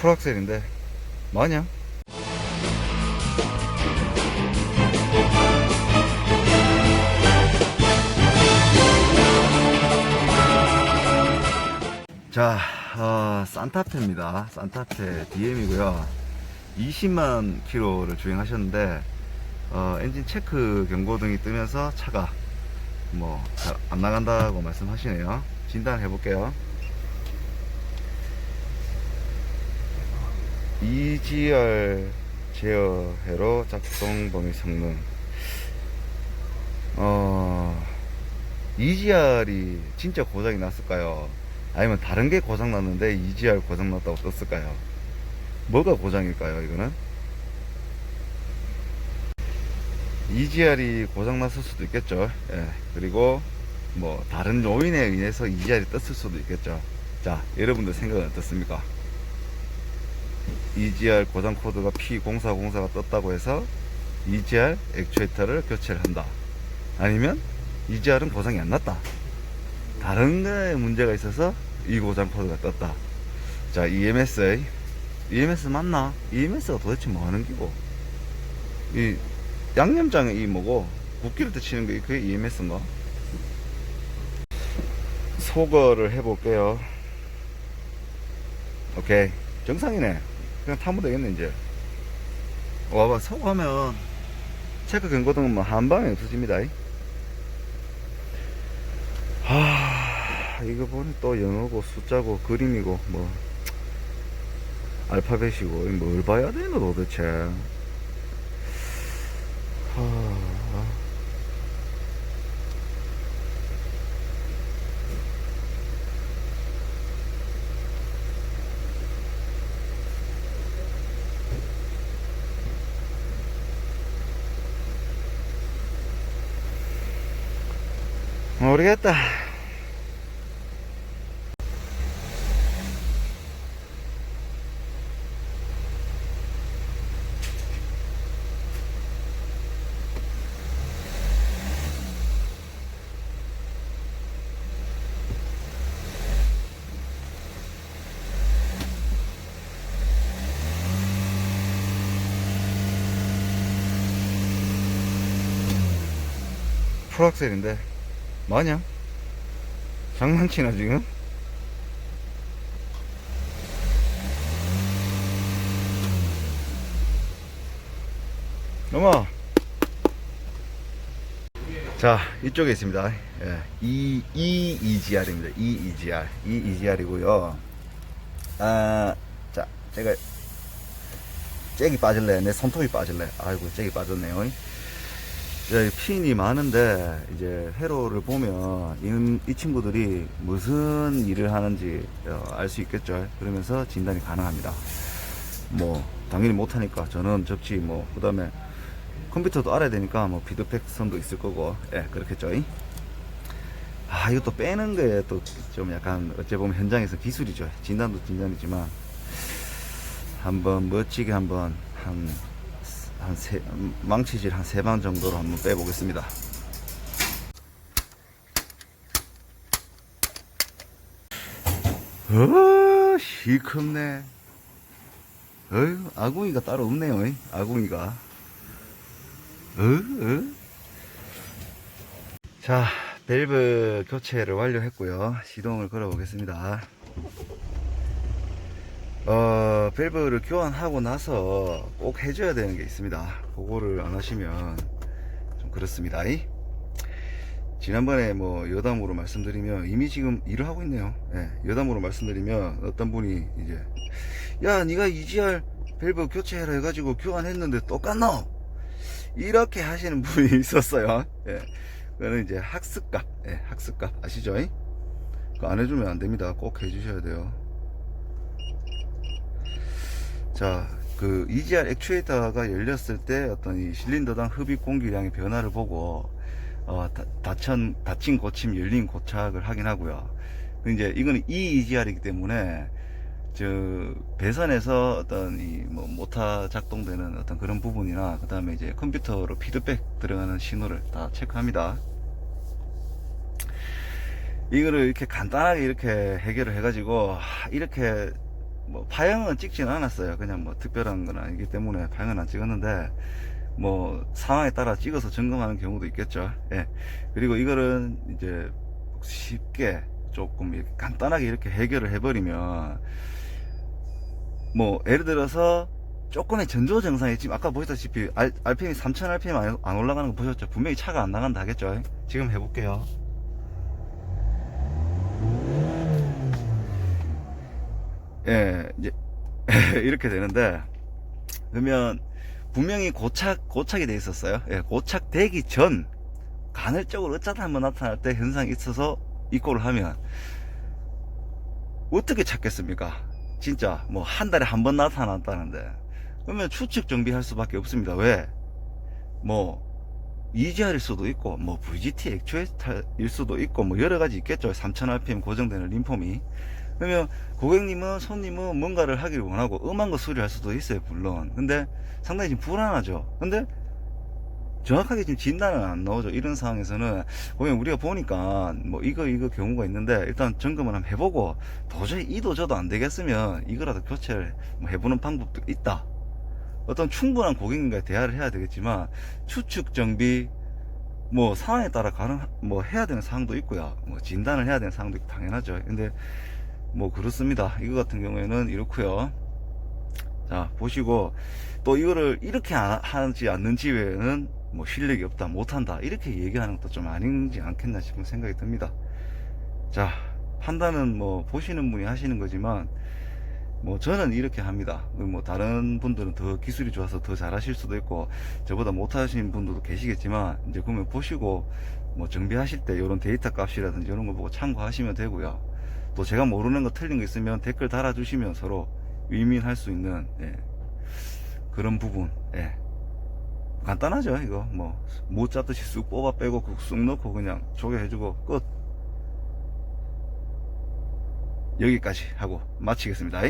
풀악셀인데 뭐하냐? 자, 어, 산타페입니다. 산타페 DM이고요. 20만 킬로를 주행하셨는데 어, 엔진 체크 경고등이 뜨면서 차가 뭐 잘 안 나간다고 말씀하시네요. 진단해 볼게요. EGR 제어 회로 작동 범위 성능. 어, EGR이 진짜 고장이 났을까요? 아니면 다른 게 고장 났는데 EGR 고장 났다고 떴을까요? 뭐가 고장일까요, 이거는? EGR이 고장 났을 수도 있겠죠. 예. 그리고 뭐 다른 요인에 의해서 EGR이 떴을 수도 있겠죠. 자, 여러분들 생각은 어떻습니까? EGR 고장 코드가 P0404가 떴다고 해서 EGR 액추에이터를 교체를 한다. 아니면 EGR은 고장이 안 났다. 다른 거에 문제가 있어서 이 고장 코드가 떴다. 자, EMS. EMS 맞나? EMS가 도대체 뭐 하는 기고? 이 양념장에 이 뭐고 국기를 때 치는 게 그게 EMS인가? 소거를 해볼게요. 오케이. 정상이네. 그냥 타면 되겠네, 이제. 와봐, 소거하면 체크 경고등은 뭐 한 방에 없어집니다. 하, 이거 보니 또 영어고 숫자고 그림이고 뭐 알파벳이고 뭘 봐야 되노 도대체. 하. 모르겠다. 풀악셀인데 뭐냐? 장난치나 지금? 넘어! 자 이쪽에 있습니다. 예, E, E EGR입니다. E EGR E EGR이고요. 아 자 제가 잭이 빠질래? 내 손톱이 빠질래? 아이고 잭이 빠졌네요 네, 핀이 많은데 이제 회로를 보면 이, 이 친구들이 무슨 일을 하는지 어, 알수 있겠죠. 그러면서 진단이 가능합니다. 뭐 당연히 못하니까 저는 접지 뭐 그다음에 컴퓨터도 알아야 되니까 뭐 피드백 선도 있을 거고 예 그렇겠죠. 아 이것도 빼는 게 또 좀 약간 어째 보면 현장에서 기술이죠. 진단도 진단이지만 한번 멋지게 한번 한 한 세, 망치질 한 세 방 정도로 한번 빼보겠습니다. 어, 시큼네. 어휴, 아궁이가 따로 없네요, 이. 아궁이가. 어, 어? 자, 밸브 교체를 완료했고요. 시동을 걸어 보겠습니다. 어, 밸브를 교환하고 나서 꼭 해줘야 되는 게 있습니다. 그거를 안 하시면 좀 그렇습니다. 이? 지난번에 뭐 여담으로 말씀드리면 이미 지금 일을 하고 있네요. 예, 여담으로 말씀드리면 어떤 분이 이제 야, 네가 EGR 밸브 교체해라 해가지고 교환했는데 똑같노? 이렇게 하시는 분이 있었어요. 예, 그거는 이제 학습값, 예, 학습값 아시죠? 그거 안 해주면 안 됩니다. 꼭 해주셔야 돼요. 자, 그 EGR 액추에이터가 열렸을 때 어떤 이 실린더당 흡입 공기량의 변화를 보고 어, 다, 다친, 다친 고침, 열린 고착을 확인하고요. 그 이제 이거는 E EGR이기 때문에 저 배선에서 어떤 이 뭐 모터 작동되는 어떤 그런 부분이나 그 다음에 이제 컴퓨터로 피드백 들어가는 신호를 다 체크합니다. 이거를 이렇게 간단하게 이렇게 해결을 해가지고 하, 이렇게 뭐 파형은 찍지는 않았어요. 그냥 뭐 특별한 건 아니기 때문에 파형은 안 찍었는데 뭐 상황에 따라 찍어서 점검하는 경우도 있겠죠. 예. 그리고 이거는 이제 쉽게 조금 간단하게 이렇게 해결을 해버리면 뭐 예를 들어서 조금의 전조 증상이 지금 아까 보셨다시피 알, RPM이 3000 RPM 안, 안 올라가는 거 보셨죠? 분명히 차가 안 나간다 하겠죠? 지금 해볼게요. 예, 이제 이렇게 되는데 그러면 분명히 고착 고착이 돼 있었어요. 예, 고착되기 전 간헐적으로 어쩌다 한번 나타날 때 현상이 있어서 이꼴을 하면 어떻게 찾겠습니까? 진짜 뭐 한 달에 한 번 나타났다는데 그러면 추측 정비할 수밖에 없습니다. 왜? 뭐 EGR일 수도 있고 뭐 VGT 액추에이터일 수도 있고 뭐 여러 가지 있겠죠. 3000rpm 고정되는 림폼이 그러면 고객님은 손님은 뭔가를 하기를 원하고 음한 거 수리할 수도 있어요 물론. 근데 상당히 지금 불안하죠. 근데 정확하게 지금 진단은 안 나오죠. 이런 상황에서는 고객님 우리가 보니까 뭐 이거 이거 경우가 있는데 일단 점검을 한번 해보고 도저히 이도 저도 안 되겠으면 이거라도 교체를 뭐 해보는 방법도 있다. 어떤 충분한 고객님과 대화를 해야 되겠지만 추측 정비 뭐 상황에 따라 가능 뭐 해야 되는 상황도 있고요. 뭐 진단을 해야 되는 상황도 있고 당연하죠. 근데 뭐 그렇습니다. 이거 같은 경우에는 이렇고요. 자 보시고 또 이거를 이렇게 안- 하지 않는 집에는 뭐 실력이 없다 못한다 이렇게 얘기하는 것도 좀 아닌지 않겠나 싶은 생각이 듭니다. 자 판단은 뭐 보시는 분이 하시는 거지만 뭐 저는 이렇게 합니다. 뭐 다른 분들은 더 기술이 좋아서 더 잘하실 수도 있고 저보다 못하시는 분들도 계시겠지만 이제 그러면 보시고 뭐 정비하실 때 이런 데이터 값이라든지 이런 거 보고 참고하시면 되고요. 또 제가 모르는 거 틀린 거 있으면 댓글 달아주시면 서로 위민할 수 있는 예, 그런 부분 예. 간단하죠 이거 뭐못 잡듯이 쑥 뽑아 빼고 그쑥 넣고 그냥 조개해주고 끝 여기까지 하고 마치겠습니다.